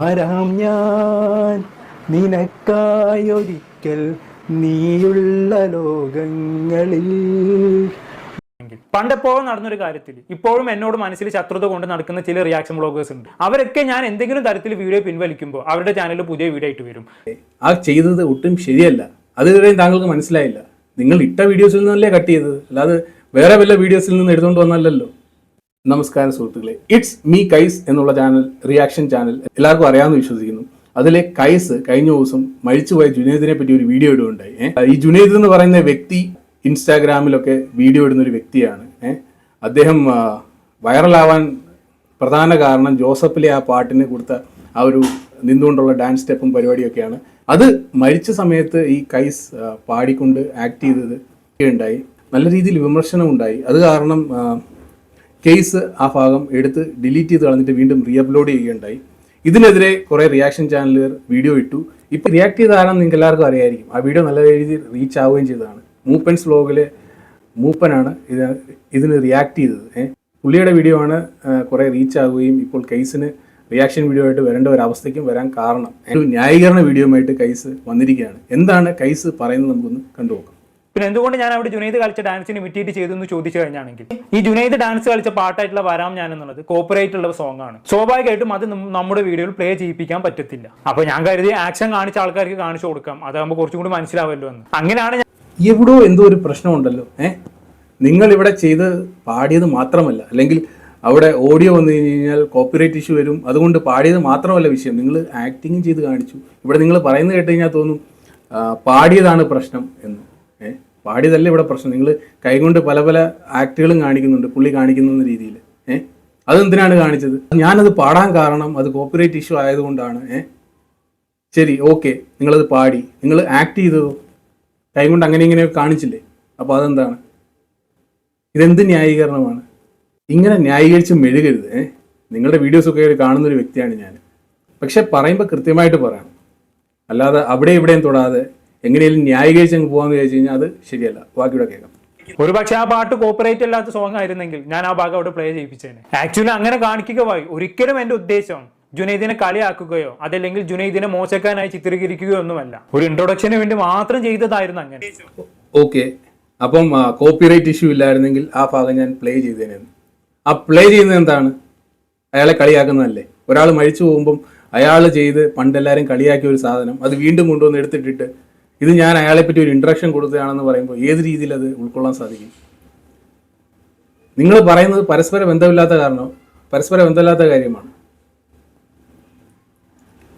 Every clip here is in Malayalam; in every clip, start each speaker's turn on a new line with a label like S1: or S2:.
S1: വരാം ഞാൻ. നിനക്കായൊരിക്കൽ നീയുള്ള ലോകങ്ങളിൽ.
S2: പണ്ടെപ്പോഴും നടന്നൊരു കാര്യത്തിൽ ഇപ്പോഴും എന്നോട് മനസ്സിൽ ശത്രുത കൊണ്ട് നടക്കുന്ന ചില റിയാക്ഷൻ ബ്ലോഗേഴ്സ് ഉണ്ട്. അവരൊക്കെ ഞാൻ എന്തെങ്കിലും തരത്തിൽ വീഡിയോ പിൻവലിക്കുമ്പോൾ അവരുടെ ചാനലിൽ പുതിയ വീഡിയോ ആയിട്ട് വരും.
S3: ആ ചെയ്തത് ഒട്ടും ശരിയല്ല. അത് ഇതുവരെയും താങ്കൾക്ക് മനസ്സിലായില്ല. നിങ്ങൾ ഇട്ട വീഡിയോസിൽ നിന്നല്ലേ കട്ട് ചെയ്തത്. അല്ലാതെ വേറെ വല്ല വീഡിയോസിൽ നിന്ന് എടുത്തുകൊണ്ട് വന്നല്ലല്ലോ നമസ്കാരം സുഹൃത്തുക്കളെ. ഇറ്റ്സ് മീ കൈസ് എന്നുള്ള ചാനൽ റിയാക്ഷൻ ചാനൽ എല്ലാവർക്കും അറിയാമെന്ന് വിശ്വസിക്കുന്നു. അതിലെ കൈസ് കഴിഞ്ഞ ദിവസം മരിച്ചുപോയ ജുനേദിനെ പറ്റി ഒരു വീഡിയോ ഇടുകയുണ്ടായി. ഈ ജുനേദ് എന്ന് പറയുന്ന വ്യക്തി ഇൻസ്റ്റാഗ്രാമിലൊക്കെ വീഡിയോ ഇടുന്ന ഒരു വ്യക്തിയാണ്? അദ്ദേഹം വൈറലാവാൻ പ്രധാന കാരണം ജോസഫിലെ ആ പാട്ടിന് കൊടുത്ത ആ ഒരു നിന്നുകൊണ്ടുള്ള ഡാൻസ് സ്റ്റെപ്പും പരിപാടിയൊക്കെയാണ്. അത് മരിച്ച സമയത്ത് ഈ കൈസ് പാടിക്കൊണ്ട് ആക്ട് ചെയ്തത് ഉണ്ടായി. നല്ല രീതിയിൽ വിമർശനം ഉണ്ടായി അത് കാരണം കേസ് ആ ഭാഗം എടുത്ത് ഡിലീറ്റ് ചെയ്ത് കളഞ്ഞിട്ട് വീണ്ടും റീ അപ്ലോഡ് ചെയ്യുകയുണ്ടായി. ഇതിനെതിരെ കുറേ റിയാക്ഷൻ ചാനലുകാർ വീഡിയോ ഇട്ടു. ഇപ്പം റിയാക്ട് ചെയ്ത ആരാണെന്ന് നിങ്ങൾക്ക് എല്ലാവർക്കും അറിയായിരിക്കും. ആ വീഡിയോ നല്ല രീതിയിൽ റീച്ച് ആവുകയും ചെയ്തതാണ്. മൂപ്പൻസ് വ്ലോഗിലെ മൂപ്പനാണ് ഇത് ഇതിന് റിയാക്ട് ചെയ്തത്. പുള്ളിയുടെ വീഡിയോ ആണ് കുറേ റീച്ച് ആവുകയും ഇപ്പോൾ കേസിന് റിയാക്ഷൻ വീഡിയോ ആയിട്ട് വരേണ്ട ഒരു വരാൻ കാരണം. ഒരു ന്യായീകരണ വീഡിയോയുമായിട്ട് കൈസ് വന്നിരിക്കുകയാണ്. എന്താണ് കൈസ് പറയുന്നത് നമുക്കൊന്ന് കണ്ടുപോക്കാം
S2: പിന്നെ എന്തുകൊണ്ട് ഞാൻ അവിടെ ജുനൈദ് കളിച്ച ഡാൻസിന് ഇമിറ്റേറ്റ് ചെയ്തു എന്ന് ചോദിച്ചു കഴിഞ്ഞാണെങ്കിൽ ഈ ജുനൈദ് ഡാൻസ് കളിച്ച പാട്ടായിട്ടുള്ള വരാം ഞാൻ എന്നുള്ളത് കോപ്പറേറ്റ് ഉള്ള സോങ് ആണ്. സ്വാഭാവികമായിട്ടും അത് നമ്മുടെ വീഡിയോയിൽ പ്ലേ ചെയ്യിപ്പിക്കാൻ പറ്റത്തില്ല. അപ്പൊ ഞാൻ കരുതി ആക്ഷൻ കാണിച്ച ആൾക്കാർക്ക് കാണിച്ചു കൊടുക്കാം. അതാകുമ്പോൾ കുറച്ചും കൂടി മനസ്സിലാവല്ലോ എന്ന്. അങ്ങനെയാണ് എവിടെയോ
S3: എവിടോ എന്തോ ഒരു പ്രശ്നമുണ്ടല്ലോ ഏ? നിങ്ങൾ ഇവിടെ ചെയ്ത് പാടിയത് മാത്രമല്ല അല്ലെങ്കിൽ അവിടെ ഓഡിയോ വന്നു കഴിഞ്ഞ് കഴിഞ്ഞാൽ കോപ്പിറൈറ്റ് ഇഷ്യൂ വരും അതുകൊണ്ട് പാടിയത് മാത്രമല്ല വിഷയം. നിങ്ങൾ ആക്ടിങ്ങും ചെയ്ത് കാണിച്ചു. ഇവിടെ നിങ്ങൾ പറയുന്നത് കേട്ട് കഴിഞ്ഞാൽ തോന്നും പാടിയതാണ് പ്രശ്നം എന്ന് ഏ? പാടിയതല്ല ഇവിടെ പ്രശ്നം? നിങ്ങൾ കൈകൊണ്ട് പല പല ആക്ടുകളും കാണിക്കുന്നുണ്ട് പുള്ളി കാണിക്കുന്ന രീതിയിൽ ഏ? അതെന്തിനാണ് കാണിച്ചത്? ഞാനത് പാടാൻ കാരണം അത് കോപ്പിറൈറ്റ് ഇഷ്യൂ ആയതുകൊണ്ടാണ്. ഏ? ശരി ഓക്കെ. നിങ്ങളത് പാടി. നിങ്ങൾ ആക്ട് ചെയ്തതോ? കൈകൊണ്ട് അങ്ങനെ ഇങ്ങനെ കാണിച്ചില്ലേ? അപ്പോൾ അതെന്താണ്? ഇതെന്ത് ന്യായീകരണമാണ്? ഇങ്ങനെ ന്യായീകരിച്ച് മെഴുകരുത്. ഏ? നിങ്ങളുടെ വീഡിയോസൊക്കെ കാണുന്ന ഒരു വ്യക്തിയാണ് ഞാൻ പക്ഷെ പറയുമ്പോൾ കൃത്യമായിട്ട് പറയണം. അല്ലാതെ അവിടെ ഇവിടെയും തൊടാതെ എങ്ങനെയും ന്യായീകരിച്ച് അങ്ങ് പോകാമെന്ന് വിചാരിച്ചു കഴിഞ്ഞാൽ അത് ശരിയല്ല. ബാക്കിയുടെ കേൾക്കാം.
S2: ഒരു പക്ഷേ ആ പാട്ട് കോപ്പറേറ്റ് അല്ലാത്ത സോങ് ആയിരുന്നെങ്കിൽ ഞാൻ ആ ഭാഗം അവിടെ പ്ലേ ചെയ്യിപ്പിച്ചേനെ. ആക്ച്വലി അങ്ങനെ കാണിക്കുക പോയി ഒരിക്കലും എന്റെ ഉദ്ദേശം ജുനൈദിനെ കളിയാക്കുകയോ അതല്ലെങ്കിൽ ജുനൈദിനെ മോശക്കാനായി ചിത്രീകരിക്കുകയോ ഒന്നുമല്ല. ഒരു ഇൻട്രൊഡക്ഷന് വേണ്ടി മാത്രം ചെയ്തതായിരുന്നു അങ്ങനെ.
S3: ഓക്കെ. അപ്പം കോപ്പിറൈറ്റ് ഇഷ്യൂ ഇല്ലായിരുന്നെങ്കിൽ ആ ഭാഗം ഞാൻ പ്ലേ ചെയ്തേനെ ആ പ്ലേ ചെയ്യുന്നത് എന്താണ്? അയാളെ കളിയാക്കുന്നതല്ലേ? ഒരാൾ മരിച്ചു പോകുമ്പം അയാൾ ചെയ്ത് പണ്ടെല്ലാവരും കളിയാക്കിയ ഒരു സാധനം അത് വീണ്ടും കൊണ്ടുവന്ന് എടുത്തിട്ടിട്ട് ഇത് ഞാൻ അയാളെ പറ്റി ഒരു ഇൻട്രക്ഷൻ കൊടുക്കുകയാണെന്ന് പറയുമ്പോൾ ഏത് രീതിയിൽ അത് ഉൾക്കൊള്ളാൻ സാധിക്കും? നിങ്ങൾ പറയുന്നത് പരസ്പര ബന്ധമില്ലാത്ത കാരണം പരസ്പര ബന്ധമില്ലാത്ത കാര്യമാണ്.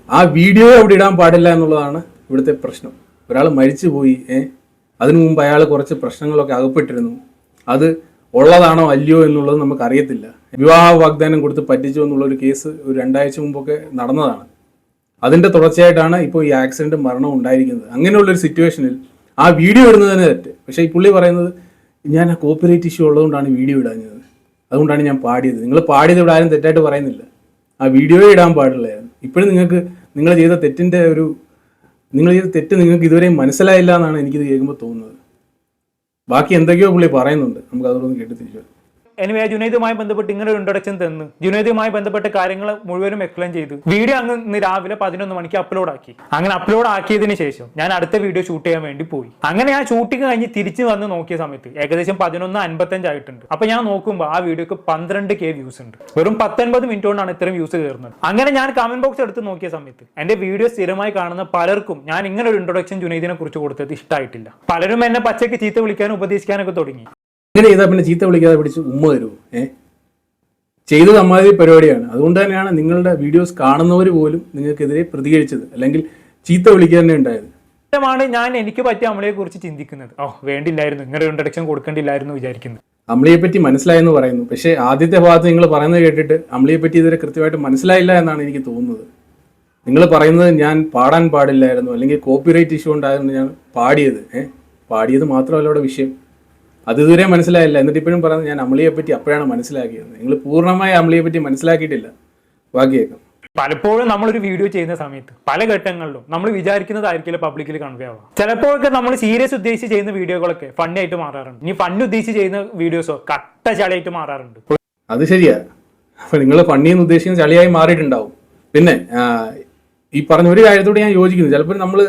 S3: ആ വീഡിയോ അവിടെ ഇടാൻ പാടില്ല എന്നുള്ളതാണ് ഇവിടുത്തെ പ്രശ്നം. ഒരാൾ മരിച്ചുപോയി ഏ? അതിനു മുമ്പ് അയാൾ കുറച്ച് പ്രശ്നങ്ങളൊക്കെ അകപ്പെട്ടിരുന്നു. അത് ഉള്ളതാണോ അല്ലയോ എന്നുള്ളത് നമുക്ക് അറിയത്തില്ല വിവാഹ വാഗ്ദാനം കൊടുത്ത് പറ്റിച്ചു എന്നുള്ള ഒരു കേസ് ഒരു രണ്ടാഴ്ച മുമ്പൊക്കെ നടന്നതാണ്. അതിന്റെ തുടർച്ചയായിട്ടാണ് ഇപ്പോൾ ഈ ആക്സിഡന്റ് മരണം ഉണ്ടായിരിക്കുന്നത്. അങ്ങനെയുള്ള ഒരു സിറ്റുവേഷനിൽ ആ വീഡിയോ ഇടുന്നത് തന്നെ തെറ്റ്. പക്ഷേ ഈ പുള്ളി പറയുന്നത് ഞാൻ ആ കോപ്പിറൈറ്റ് ഇഷ്യൂ ഉള്ളതുകൊണ്ടാണ് വീഡിയോ ഇടാഞ്ഞത്. അതുകൊണ്ടാണ് ഞാൻ പാടിയത്. നിങ്ങൾ പാടിയത് ഇവിടെ ആരും തെറ്റായിട്ട് പറയുന്നില്ല. ആ വീഡിയോ ഇടാൻ പാടില്ലായിരുന്നു ഇപ്പോഴും നിങ്ങൾക്ക് നിങ്ങൾ ചെയ്ത തെറ്റിന്റെ ഒരു നിങ്ങൾ ചെയ്ത തെറ്റ് നിങ്ങൾക്ക് ഇതുവരെയും മനസ്സിലായില്ല എന്നാണ് എനിക്കിത് കേൾക്കുമ്പോൾ തോന്നുന്നത്. ബാക്കി എന്തൊക്കെയോ പുള്ളി പറയുന്നുണ്ട്. നമുക്ക് അതോടൊന്ന് കേട്ട് തിരിച്ചു.
S2: എനിവേ ജുനൈദുമായി ബന്ധപ്പെട്ട് ഇങ്ങനെ ഒരു ഇൻട്രൊഡക്ഷൻ തന്നു. ജുനൈദുമായി ബന്ധപ്പെട്ട് കാര്യങ്ങൾ മുഴുവനും എക്സ്പ്ലെയിൻ ചെയ്തു. വീഡിയോ അങ്ങ് ഇന്ന് രാവിലെ പതിനൊന്ന് മണിക്ക് അപ്ലോഡ് ആക്കി. അങ്ങനെ അപ്ലോഡ് ആക്കിയതിന് ശേഷം ഞാൻ അടുത്ത വീഡിയോ ഷൂട്ട് ചെയ്യാൻ വേണ്ടി പോയി. അങ്ങനെ ഞാൻ ഷൂട്ടിംഗ് കഴിഞ്ഞ് തിരിച്ചു വന്ന് നോക്കിയ സമയത്ത് ഏകദേശം പതിനൊന്ന് അൻപത്തഞ്ച് ആയിട്ടുണ്ട്. അപ്പൊ ഞാൻ നോക്കുമ്പോൾ ആ വീഡിയോക്ക് പന്ത്രണ്ട് കെ വ്യൂസ് ഉണ്ട്. വെറും പത്തൊൻപത് മിനിറ്റ് കൊണ്ടാണ് ഇത്രയും വ്യൂസ് കയറുന്നത്. അങ്ങനെ ഞാൻ കമന്റ് ബോക്സ് എടുത്ത് നോക്കിയ സമയത്ത് എന്റെ വീഡിയോ സ്ഥിരമായി കാണുന്ന പലർക്കും ഞാൻ ഇങ്ങനെ ഒരു ഇൻട്രൊഡക്ഷൻ ജുനൈദിനെ കുറിച്ച് കൊടുത്തത് ഇഷ്ടമായിട്ടില്ല പലരും എന്നെ പച്ചയ്ക്ക് ചീത്ത വിളിക്കാനും ഉപദേശിക്കാനൊക്കെ തുടങ്ങി.
S3: ഇങ്ങനെ ചെയ്താൽ പിന്നെ ചീത്ത വിളിക്കാതെ പിടിച്ച് ഉമ്മ തരുമോ ഏ? ചെയ്തത് അമ്മാതിരി പരിപാടിയാണ്. അതുകൊണ്ട് തന്നെയാണ് നിങ്ങളുടെ വീഡിയോസ് കാണുന്നവർ പോലും നിങ്ങൾക്കെതിരെ പ്രതികരിച്ചത്. അല്ലെങ്കിൽ ചീത്ത വിളിക്കാൻ തന്നെ ഉണ്ടായത്. ാണ്
S2: ഞാൻ എനിക്ക് പറ്റിയ അമ്മളിയെ കുറിച്ച് ചിന്തിക്കുന്നത്. ഓ വേണ്ടില്ലായിരുന്നു. ഇങ്ങനെ ഇൻട്രഡക്ഷൻ കൊടുക്കേണ്ടില്ലായിരുന്നു വിചാരിക്കുന്നത്
S3: അമ്മളിയെ പറ്റി മനസ്സിലായെന്ന് പറയുന്നു. പക്ഷേ ആദ്യത്തെ ഭാഗത്ത് നിങ്ങൾ പറയുന്നത് കേട്ടിട്ട് അമ്മളിയെ പറ്റി ഇതുവരെ കൃത്യമായിട്ട് മനസ്സിലായില്ല എന്നാണ് എനിക്ക് തോന്നുന്നത്. നിങ്ങൾ പറയുന്നത് ഞാൻ പാടാൻ പാടില്ലായിരുന്നു. അല്ലെങ്കിൽ കോപ്പിറൈറ്റ് ഇഷ്യൂ ഉണ്ടായിരുന്നു ഞാൻ പാടിയത്. ഏഹ് പാടിയത് മാത്രമല്ല അവിടെ വിഷയം. അത് ഇതുവരെ മനസ്സിലായില്ല. എന്നിട്ട് ഇപ്പോഴും പറയുന്നത് ഞാൻ അമ്ലിയെ പറ്റി അപ്പോഴാണ് മനസ്സിലാക്കിയത്. നിങ്ങൾ പൂർണമായി അമ്ലിയെ പറ്റി മനസ്സിലാക്കിയിട്ടില്ല. ബാക്കി കേൾക്കാം.
S2: പലപ്പോഴും നമ്മളൊരു വീഡിയോ ചെയ്യുന്ന സമയത്ത് പല ഘട്ടങ്ങളിലും നമ്മൾ വിചാരിക്കുന്നതായിരിക്കില്ല പബ്ലിക്കിൽ കൺവേ ആവുക. ചിലപ്പോഴൊക്കെ നമ്മൾ സീരിയസ് ഉദ്ദേശിച്ച് ചെയ്യുന്ന വീഡിയോകളൊക്കെ ഫണ്ണി ആയിട്ട് മാറാറുണ്ട്. ഇനി ഫണ്ണി ഉദ്ദേശിച്ച് ചെയ്യുന്ന വീഡിയോസോ കട്ട ചളിയായിട്ട് മാറാറുണ്ട്.
S3: അത് ശരിയാ. അപ്പൊ നിങ്ങൾ ഫണ്ണി എന്ന് ഉദ്ദേശിക്കുന്ന ചളിയായി മാറിയിട്ടുണ്ടാവും. പിന്നെ ഈ പറഞ്ഞ ഒരു കാര്യത്തോട് ഞാൻ യോജിക്കുന്നു. ചിലപ്പോൾ നമ്മൾ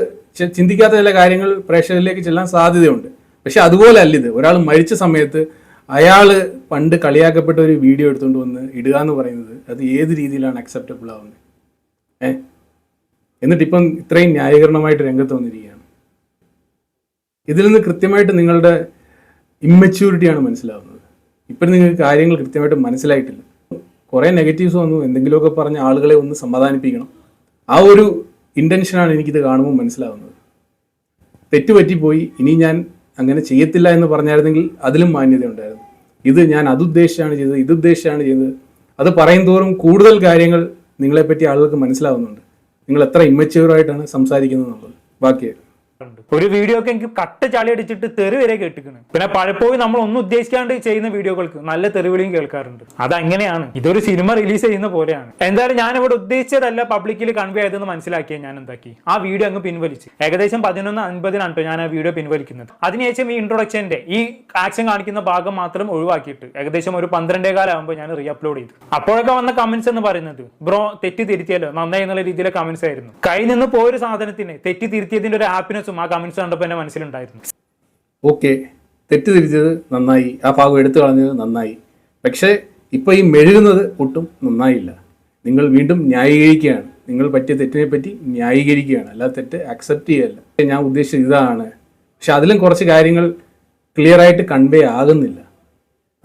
S3: ചിന്തിക്കാത്ത ചില കാര്യങ്ങൾ പ്രേക്ഷകരിലേക്ക് ചെല്ലാൻ സാധ്യതയുണ്ട്. പക്ഷെ അതുപോലെ അല്ല ഇത് ഒരാൾ മരിച്ച സമയത്ത് അയാൾ പണ്ട് കളിയാക്കപ്പെട്ട ഒരു വീഡിയോ എടുത്തുകൊണ്ട് വന്ന് ഇടുക എന്ന് പറയുന്നത് അത് ഏത് രീതിയിലാണ് അക്സെപ്റ്റബിൾ ആവുന്നത്? ഏ? എന്നിട്ടിപ്പം ഇത്രയും ന്യായീകരണമായിട്ട് രംഗത്ത് വന്നിരിക്കുകയാണ്. ഇതിൽ നിന്ന് കൃത്യമായിട്ട് നിങ്ങളുടെ ഇമ്മച്യൂരിറ്റിയാണ് മനസ്സിലാവുന്നത്. ഇപ്പം നിങ്ങൾക്ക് കാര്യങ്ങൾ കൃത്യമായിട്ട് മനസ്സിലായിട്ടില്ല. കുറേ നെഗറ്റീവ്സ് വന്നു. എന്തെങ്കിലുമൊക്കെ പറഞ്ഞ ആളുകളെ ഒന്ന് സമാധാനിപ്പിക്കണം. ആ ഒരു ഇന്റൻഷനാണ് എനിക്കിത് കാണുമ്പോൾ മനസ്സിലാവുന്നത്. തെറ്റുപറ്റിപ്പോയി. ഇനി ഞാൻ അങ്ങനെ ചെയ്യത്തില്ല എന്ന് പറഞ്ഞായിരുന്നെങ്കിൽ അതിലും മാന്യത ഉണ്ടായിരുന്നു ഇത് ഞാൻ അതുദ്ദേശിച്ചാണ് ചെയ്തത് ഇതുദ്ദേശിച്ചാണ് ചെയ്തത്. അത് പറയും തോറും കൂടുതൽ കാര്യങ്ങൾ നിങ്ങളെപ്പറ്റി ആളുകൾക്ക് മനസ്സിലാവുന്നുണ്ട്. നിങ്ങൾ എത്ര ഇമ്മച്യൂറായിട്ടാണ് സംസാരിക്കുന്നത് എന്നുള്ളത്. ബാക്കിയായിരുന്നു
S2: ഉണ്ട്. ഒരു വീഡിയോ ഒക്കെ എനിക്ക് കട്ട് ചളി അടിച്ചിട്ട് തെറി വരെ പിന്നെ പലപ്പോഴും നമ്മൾ ഒന്നും ഉദ്ദേശിക്കാണ്ട് ചെയ്യുന്ന വീഡിയോകൾക്ക് നല്ല തെറിവിളിയും കേൾക്കാറുണ്ട്. അതങ്ങനെയാണ്. ഇതൊരു സിനിമ റിലീസ് ചെയ്യുന്ന പോലെയാണ്. എന്തായാലും ഞാൻ ഇവിടെ ഉദ്ദേശിച്ചതല്ല പബ്ലിക്കിൽ കൺവേ ആയതെന്ന് മനസ്സിലാക്കിയ ഞാൻ എന്താക്കി ആ വീഡിയോ അങ്ങ് പിൻവലിച്ച്. ഏകദേശം പതിനൊന്ന് അൻപതിനാണ് ട്ടോ ഞാൻ ആ വീഡിയോ പിൻവലിക്കുന്നത്. അതിനുശേഷം ഈ ഇൻട്രൊഡക്ഷന്റെ ഈ ആക്ഷൻ കാണിക്കുന്ന ഭാഗം മാത്രം ഒഴിവാക്കിയിട്ട് ഏകദേശം ഒരു പന്ത്രണ്ടേ കാലാകുമ്പോൾ ഞാൻ റീ അപ്ലോഡ് ചെയ്തു. അപ്പോഴൊക്കെ വന്ന കമന്റ്സ് എന്ന് പറയുന്നത് ബ്രോ തെറ്റി തിരുത്തിയല്ലോ നന്നായി എന്നുള്ള രീതിയിലെ കമന്റ്സ് ആയിരുന്നു. കൈ നിന്ന് പോയൊരു സാധനത്തിന് തെറ്റി തിരുത്തിയതിന്റെ ഒരു ഹാപ്പിനെസ്സും ആ കമന്റ്സ് കണ്ടപ്പോൾ എന്റെ മനസ്സിലുണ്ടായിരുന്നു.
S3: ഓക്കെ തെറ്റിദ്ധരിച്ചത് നന്നായി. ആ ഭാഗം എടുത്തു കളഞ്ഞത് നന്നായി. പക്ഷേ ഇപ്പോൾ ഈ മെഴുകുന്നത് ഒട്ടും നന്നായില്ല. നിങ്ങൾ വീണ്ടും ന്യായീകരിക്കുകയാണ്. നിങ്ങൾ പറ്റിയ തെറ്റിനെ പറ്റി ന്യായീകരിക്കുകയാണ്. അല്ലാതെ തെറ്റ് അക്സെപ്റ്റ് ചെയ്യല്ല. ഞാൻ ഉദ്ദേശിച്ചത് ഇതാണ്. പക്ഷെ അതിലും കുറച്ച് കാര്യങ്ങൾ ക്ലിയർ ആയിട്ട് കൺവേ ആകുന്നില്ല.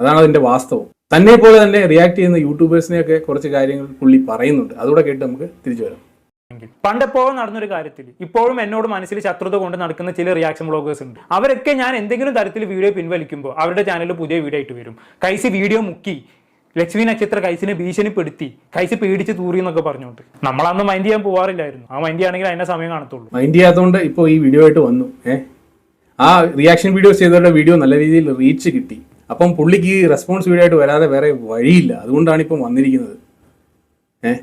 S3: അതാണ് അതിന്റെ വാസ്തവം. തന്നെ പോലെ തന്നെ റിയാക്ട് ചെയ്യുന്ന യൂട്യൂബേഴ്സിനെയൊക്കെ കുറച്ച് കാര്യങ്ങൾ പുള്ളി പറയുന്നുണ്ട്. അതുകൂടെ കേട്ട് നമുക്ക് തിരിച്ചു വരാം.
S2: എങ്കിൽ. പണ്ടെപ്പോഴും നടന്നൊരു കാര്യത്തിൽ ഇപ്പോഴും എന്നോട് മനസ്സിൽ ശത്രുത കൊണ്ട് നടക്കുന്ന ചില റിയാക്ഷൻ ബ്ലോഗേഴ്സ് ഉണ്ട്. അവരൊക്കെ ഞാൻ എന്തെങ്കിലും തരത്തിൽ വീഡിയോ പിൻവലിക്കുമ്പോൾ അവരുടെ ചാനലിൽ പുതിയ വീഡിയോ ആയിട്ട് വരും. കൈസി വീഡിയോ മുക്കി. ലക്ഷ്മി നക്ഷത്ര കൈസിനെ ഭീഷണിപ്പെടുത്തി. കൈസി പേടിച്ച് തൂറി എന്നൊക്കെ പറഞ്ഞുകൊണ്ട്. നമ്മളന്ന് മൈൻഡ് ചെയ്യാൻ പോവാറില്ലായിരുന്നു. ആ മൈൻഡ് ചെയ്യാണെങ്കിൽ അതിന്റെ സമയം കാണത്തുള്ളൂ.
S3: മൈൻഡ് ചെയ്യാത്തതുകൊണ്ട് ഇപ്പോൾ ഈ വീഡിയോ ആയിട്ട് വന്നു. ആ റിയാക്ഷൻ വീഡിയോസ് ചെയ്തവരുടെ വീഡിയോ നല്ല രീതിയിൽ റീച്ച് കിട്ടി. അപ്പം പുള്ളിക്ക് റെസ്പോൺസ് വീഡിയോ ആയിട്ട് വരാതെ വേറെ വഴിയില്ല. അതുകൊണ്ടാണ് ഇപ്പം വന്നിരിക്കുന്നത്. ഏ?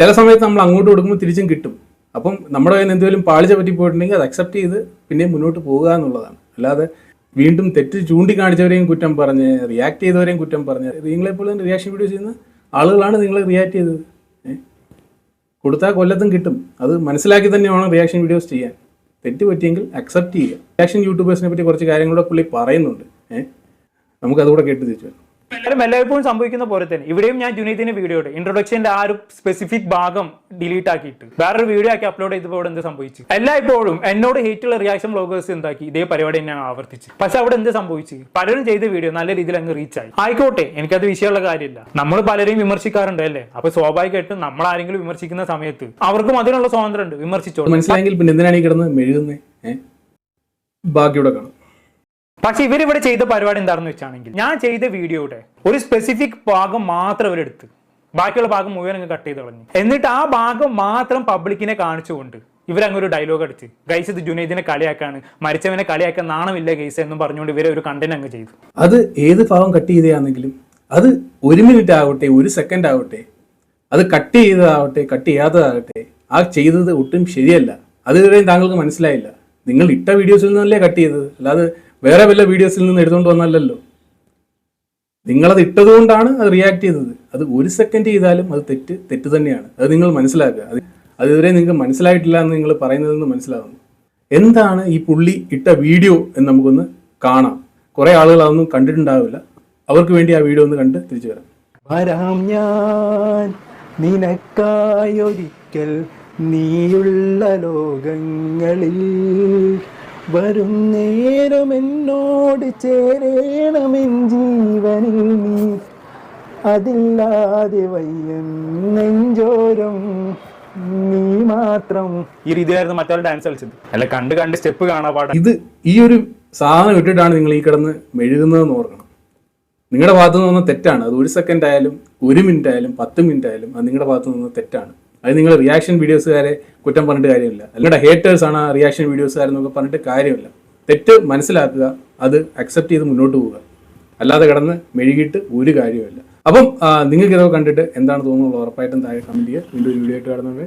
S3: ചില സമയത്ത് നമ്മൾ അങ്ങോട്ട് കൊടുക്കുമ്പോൾ തിരിച്ചും കിട്ടും. അപ്പം നമ്മുടെ കയ്യിൽ എന്തെങ്കിലും പാളിച്ച പറ്റി പോയിട്ടുണ്ടെങ്കിൽ അത് അക്സെപ്റ്റ് ചെയ്ത് പിന്നെ മുന്നോട്ട് പോകുക എന്നുള്ളതാണ്. അല്ലാതെ വീണ്ടും തെറ്റ് ചൂണ്ടിക്കാണിച്ചവരെയും കുറ്റം പറഞ്ഞ് റിയാക്ട് ചെയ്തവരെയും കുറ്റം പറഞ്ഞ് നിങ്ങളെ തന്നെ റിയാക്ഷൻ വീഡിയോ ചെയ്യുന്ന ആളുകളാണ് നിങ്ങളെ റിയാക്ട് ചെയ്തത്. കൊടുത്താൽ കൊല്ലത്തും കിട്ടും. അത് മനസ്സിലാക്കി തന്നെ വേണം റിയാക്ഷൻ വീഡിയോസ് ചെയ്യാൻ. തെറ്റ് പറ്റിയെങ്കിൽ അക്സെപ്റ്റ് ചെയ്യുക. റിയാക്ഷൻ യൂട്യൂബേഴ്സിനെ പറ്റി കുറച്ച് കാര്യങ്ങളൂടെ പുള്ളി പറയുന്നുണ്ട്. ഏഹ് നമുക്കതുകൂടെ കേട്ട് തിരിച്ചു വരാം.
S2: എല്ലാവരും എല്ലായ്പ്പോഴും സംഭവിക്കുന്ന പോലെ തന്നെ. ഇവിടെയും ഞാൻ ജുനീദിന്റെ വീഡിയോയുടെ ഇൻട്രൊഡക്ഷന്റെ ആ ഒരു സ്പെസിഫിക് ഭാഗം ഡിലീറ്റ് ആക്കിയിട്ട്. വേറൊരു വീഡിയോ ആക്കി അപ്ലോഡ് ചെയ്തപ്പോൾ എന്ത് സംഭവിച്ചു? എല്ലായ്പ്പോഴും എന്നോട് ഹേറ്റുള്ള റിയാക്ഷൻ ബ്ലോഗേഴ്സ് എന്താക്കി? ഇതേ പരിപാടി തന്നെയാണ് ആവർത്തിച്ച്. പക്ഷെ അവിടെ എന്ത് സംഭവിച്ചു? പലരും ചെയ്ത വീഡിയോ നല്ല രീതിയിൽ അങ്ങ് റീച്ച് ആയി. ആയിക്കോട്ടെ എനിക്കത് വിഷയമുള്ള കാര്യമില്ല. നമ്മൾ പലരെയും വിമർശിക്കാറുണ്ട് അല്ലേ? അപ്പൊ സ്വാഭാവികമായിട്ടും നമ്മൾ ആരെങ്കിലും വിമർശിക്കുന്ന സമയത്ത് അവർക്കും അതിനുള്ള സ്വാതന്ത്ര്യം ഉണ്ട് വിമർശിച്ചോളൂ.
S3: മനസ്സിലായെങ്കിൽ പിന്നെ എന്തിനാണ് ഈ കിടന്ന് മെഴുകുന്നത് ബാക്കിയൂടെ കാണാം.
S2: പക്ഷെ ഇവരിവിടെ ചെയ്ത പരിപാടി എന്താണെന്ന് വെച്ചാണെങ്കിൽ ഞാൻ ചെയ്ത വീഡിയോയുടെ ഒരു സ്പെസിഫിക് ഭാഗം മാത്രം അവരെടുത്ത് ബാക്കിയുള്ള ഭാഗം മുഴുവൻ അങ്ങ് കട്ട് ചെയ്ത് കളഞ്ഞു. എന്നിട്ട് ആ ഭാഗം മാത്രം പബ്ലിക്കിനെ കാണിച്ചുകൊണ്ട് ഇവരങ്ങ് ഒരു ഡയലോഗ് അടിച്ച് ഗൈസ് ഇത് ജുനൈദിനെ കളിയാക്കാണ്. മരിച്ചവനെ കളിയാക്കാൻ നാണമില്ല ഗൈസ് എന്നും പറഞ്ഞുകൊണ്ട് ഇവരെ ഒരു കണ്ടന്റ് അങ്ങ് ചെയ്തു.
S3: അത് ഏത് ഭാഗം കട്ട് ചെയ്തതാണെങ്കിലും അത് ഒരു മിനിറ്റ് ആവട്ടെ ഒരു സെക്കൻഡ് ആവട്ടെ അത് കട്ട് ചെയ്തതാവട്ടെ കട്ട് ചെയ്യാത്തതാകട്ടെ ആ ചെയ്തത് ഒട്ടും ശരിയല്ല. അത് ഇതുവരെയും താങ്കൾക്ക് മനസ്സിലായില്ല. നിങ്ങൾ ഇട്ട വീഡിയോസിൽ നിന്നല്ലേ കട്ട് ചെയ്തത്. അല്ലാതെ വേറെ വല്ല വീഡിയോസിൽ നിന്ന് എടുത്തുകൊണ്ട് വന്നല്ലല്ലോ. നിങ്ങളത് ഇട്ടതുകൊണ്ടാണ് അത് റിയാക്ട് ചെയ്തത്. അത് ഒരു സെക്കൻഡ് ചെയ്താലും അത് തെറ്റ് തെറ്റ് തന്നെയാണ്. അത് നിങ്ങൾ മനസ്സിലാക്കുക. അത് അതുവരെ നിങ്ങൾക്ക് മനസ്സിലായിട്ടില്ല എന്ന് നിങ്ങൾ പറയുന്നതെന്ന് മനസ്സിലാവുന്നു. എന്താണ് ഈ പുള്ളി ഇട്ട വീഡിയോ എന്ന് നമുക്കൊന്ന് കാണാം. കുറേ ആളുകൾ അതൊന്നും കണ്ടിട്ടുണ്ടാവില്ല. അവർക്ക് വേണ്ടി ആ വീഡിയോ ഒന്ന് കണ്ട് തിരിച്ചു വരാം.
S1: വരാം ഞാൻ. നിനക്കായൊരിക്കൽ നീയുള്ള ലോകങ്ങളിൽ വരും നേരം എന്നോട് ചേരേണമെൻ ജീവനിൽ നീ. അതില്ലാതെ വയ്യം നെഞ്ചോരം നീ മാത്രം.
S2: ഈ രീതിയിലായിരുന്നു മറ്റൊരു ഡാൻസ് കളിച്ചത്. അല്ല കണ്ട് കണ്ട് സ്റ്റെപ്പ് കാണാൻ പാടാ.
S3: ഇത് ഈ ഒരു സാധനം ഇട്ടിട്ടാണ് നിങ്ങൾ ഈ കിടന്ന് മെഴുകുന്നതെന്ന് ഓർക്കണം. നിങ്ങളുടെ ഭാഗത്തു നിന്ന് വന്ന തെറ്റാണ്. അത് ഒരു സെക്കൻഡ് ആയാലും ഒരു മിനിറ്റ് ആയാലും പത്ത് മിനിറ്റ് ആയാലും അത് നിങ്ങളുടെ ഭാഗത്തു നിന്ന് തെറ്റാണ്. അത് നിങ്ങൾ റിയാക്ഷൻ വീഡിയോസുകാരെ കുറ്റം പറഞ്ഞിട്ട് കാര്യമില്ല. നിങ്ങളുടെ ഹേറ്റേഴ്സ് ആണ് റിയാക്ഷൻ വീഡിയോസുകാരെന്നൊക്കെ പറഞ്ഞിട്ട് കാര്യമില്ല. തെറ്റ് മനസ്സിലാക്കുക അത് അക്സെപ്റ്റ് ചെയ്ത് മുന്നോട്ട് പോവുക. അല്ലാതെ കിടന്ന് മെഴുകിയിട്ട് ഒരു കാര്യമില്ല അപ്പം നിങ്ങൾക്കിതൊക്കെ കണ്ടിട്ട് എന്താണ് തോന്നുന്നത് ഉറപ്പായിട്ടും താഴെ കമന്റ് ചെയ്യുക. വീണ്ടും ഒരു വീഡിയോ ആയിട്ട് കാണുന്നവരെ